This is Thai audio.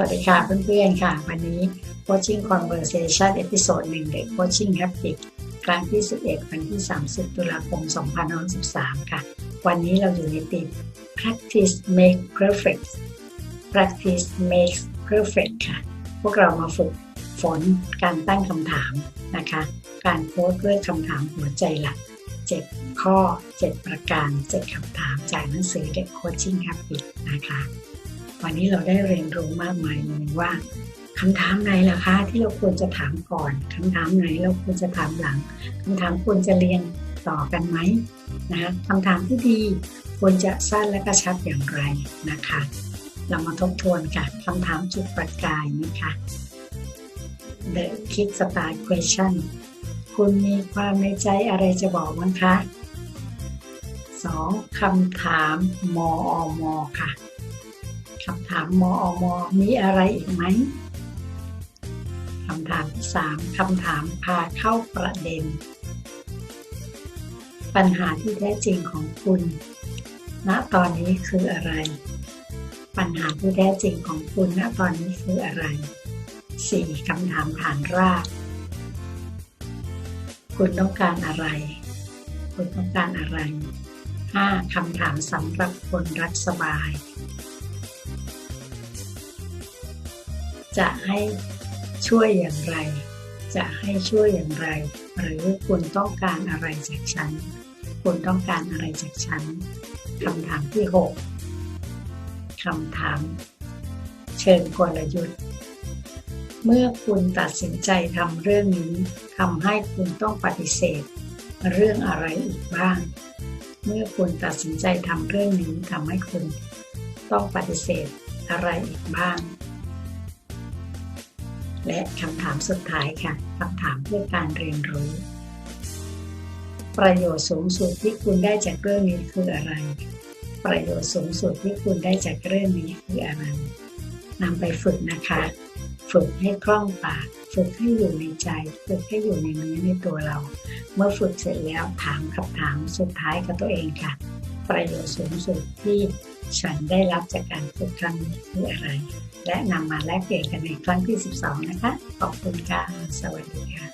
วัสดีค่ะเพื่อนๆค่ะ วันนี้ Coaching Conversation เอพิโซดหนึ่งเด็ก Coaching Habit ครั้งที่ 11 วันที่ 30 ตุลาคม 2013 ค่ะ วันนี้เราอยู่ในติด Practice Make Perfect Practice Makes Perfect ค่ะ พวกเรามาฝึกฝนการตั้งคำถามนะคะ การโพสด้วยคำถามหัวใจหลัก 7 ข้อ 7 ประการ 7คำถามจากหนังสือเด็ก Coaching Habit นะคะ วันนี้เราได้เรียนรู้มากมายเลยว่าคำถามไหนล่ะคะที่เราควรจะถามก่อนคำถามไหนเราควรจะถามหลังคำถามควรจะเรียงต่อกันไหมนะคะคำถามที่ดีควรจะสั้นและกระชับอย่างไรนะคะ เรามาทบทวนกันคำถามจุดประกายนะคะ The Kick Start Question คุณมีความในใจอะไรจะบอกมั้งคะ 2. คำถามมออมอค่ะ คำถามมออมอมีอะไรอีกไหมคำถามที่สามคำถามพาเข้าประเด็น ปัญหาที่แท้จริงของคุณ ณตอนนี้คืออะไร ปัญหาที่แท้จริงของคุณณตอนนี้คืออะไร 4. คำถามฐานราก คุณต้องการอะไร คุณต้องการอะไร 5. คำถามสำหรับคนรักสบาย จะให้ช่วยอย่างไร จะให้ช่วยอย่างไร หรือคุณต้องการอะไรจากฉัน คุณต้องการอะไรจากฉันคำถามที่ 6คำถาม เชิงกลยุทธ์ เมื่อคุณตัดสินใจทำเรื่องนี้ทำให้คุณต้องปฏิเสธ เรื่องอะไรอีกบ้าง เมื่อคุณตัดสินใจทำเรื่องนี้ทำให้คุณ ต้องปฏิเสธอะไรอีกบ้าง และคำถามสุดท้ายค่ะคำถามเพื่อการเรียนรู้ ประโยชน์สูงสุดที่คุณได้จากเรื่องนี้คืออะไร ประโยชน์สูงสุดที่คุณได้จากเรื่องนี้คืออะไรนำไปฝึกนะคะ ฝึกให้คล่องปาก ฝึกให้อยู่ในใจ ฝึกให้อยู่ในเนื้อในตัวเรา เมื่อฝึกเสร็จแล้วถามคำถามสุดท้ายกับตัวเองค่ะ ประโยชน์สูงสุดที่ ฉันได้รับจากการฝึกครั้งนี้คืออะไร และนำมาแลกเปลี่ยนกันในครั้งที่ 12 นะคะ ขอบคุณค่ะ สวัสดีค่ะ